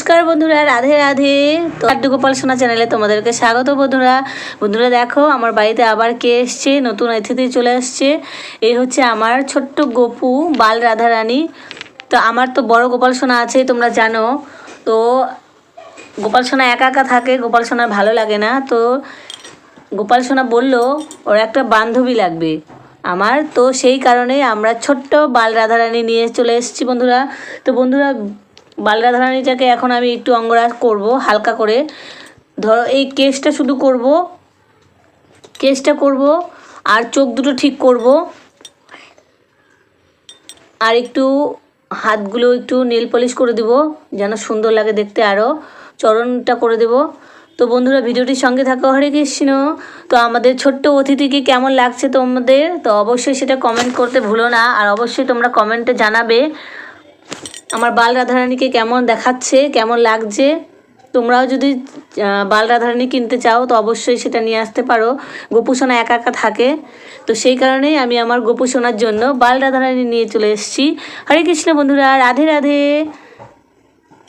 নমস্কার বন্ধুরা, রাধে রাধে। তো আড্ডু গোপাল সোনা চ্যানেলে তোমাদেরকে স্বাগত বন্ধুরা। বন্ধুরা দেখো, আমার বাড়িতে আবার কে এসছে? নতুন অতিথি চলে আসছে এই হচ্ছে আমার ছোট্ট গোপু, বাল রাধা রানী তো আমার তো বড় গোপাল সোনা আছে, তোমরা জানো। তো গোপাল সোনা একা একা থাকে, গোপাল সোনার ভালো লাগে না। তো গোপাল সোনা বলল, ওর একটা বান্ধবী লাগবে। আমার তো সেই কারণে আমরা ছোট্ট বাল রাধারানী নিয়ে চলে এসেছি বন্ধুরা। তো বন্ধুরা বাল রাধারানীটাকে এখন আমি একটু অঙ্গরাগ করব, হালকা করে। ধরো, এই কেসটা শুধু করব, কেসটা করব, আর চোখ দুটো ঠিক করব। আর একটু হাতগুলো একটু নেল পলিশ করে দেবো, যেন সুন্দর লাগে দেখতে আরও চরণটা করে দেবো। তো বন্ধুরা, ভিডিওটির সঙ্গে থাকো, হরে কৃষ্ণ। তো আমাদের ছোট্ট অতিথিকে কেমন লাগছে তোমাদের? তো অবশ্যই সেটা কমেন্ট করতে ভুলো না। আর অবশ্যই তোমরা কমেন্টে জানাবে। আমার বাল রাধারানীকে কেমন দেখাচ্ছে, কেমন লাগছে? তোমরাও যদি বাল রাধারানী কিনতে চাও, তো অবশ্যই সেটা নিয়ে আসতে পারো। গোপুসোনা একা একা থাকে। তো সেই কারণেই আমি আমার গোপুসোনার জন্য বাল রাধারানী নিয়ে চলে এসেছি। হরে কৃষ্ণ বন্ধুরা, রাধে রাধে।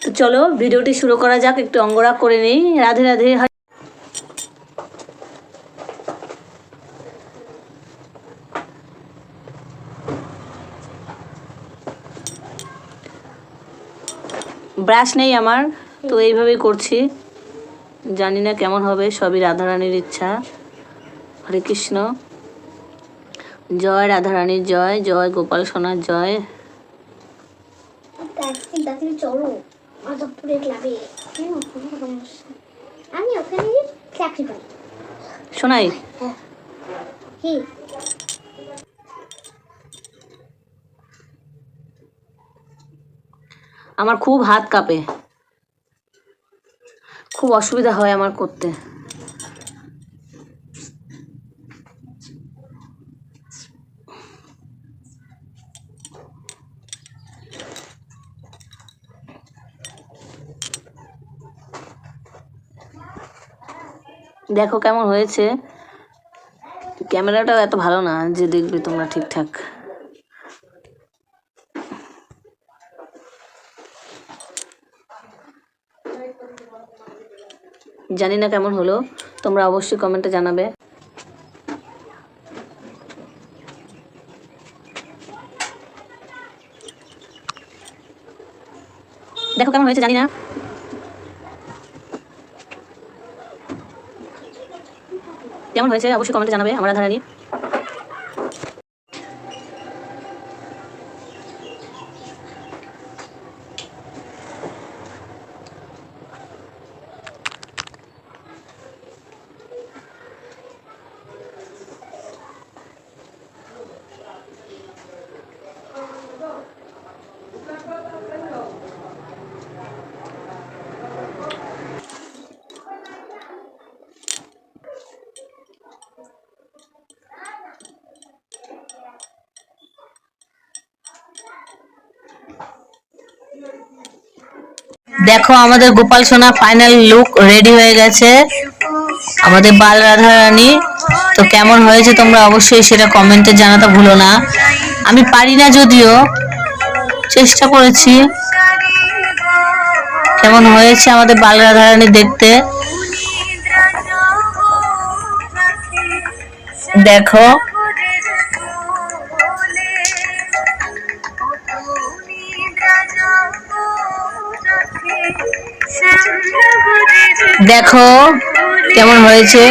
তো চলো, ভিডিওটি শুরু করা যাক, একটু অঙ্গরাগ করে নেই। রাধে রাধে ব্রাশ নেই আমার তো এইভাবেই করছি। জানি না কেমন হবে সবই রাধারানীর ইচ্ছা। হরে কৃষ্ণ। জয় রাধারানীর জয় জয় গোপাল সোনার জয়। তাড়াতাড়ি তাড়াতাড়ি চলো ক্লাবে কেন কোনো সমস্যা আমি ওখানে চাকরি পাই শোনাই কি? আমার খুব হাত কাঁপে। খুব অসুবিধা হয় আমার করতে। দেখো কেমন হয়েছে। ক্যামেরাটাও এত ভালো না যে দেখবে তোমরা ঠিকঠাক। জানি না কেমন হলো, তোমরা অবশ্যই কমেন্টে জানাবে। দেখো কেমন হয়েছে, জানি না। কেমন হয়েছে, অবশ্যই কমেন্টে জানাবে, আমরা ধারানি দেখো, আমাদের গোপাল সোনা ফাইনাল লুক রেডি হয়ে গেছে। আমাদের বাল রাধা রানী তো কেমন হয়েছে তোমরা অবশ্যই সেটা কমেন্টে জানাতে ভুলো না। আমি পারি না যদিও, চেষ্টা করেছি। কেমন হয়েছে আমাদের বাল রাধা রানী দেখতে? দেখো দেখো কেমন হয়েছে?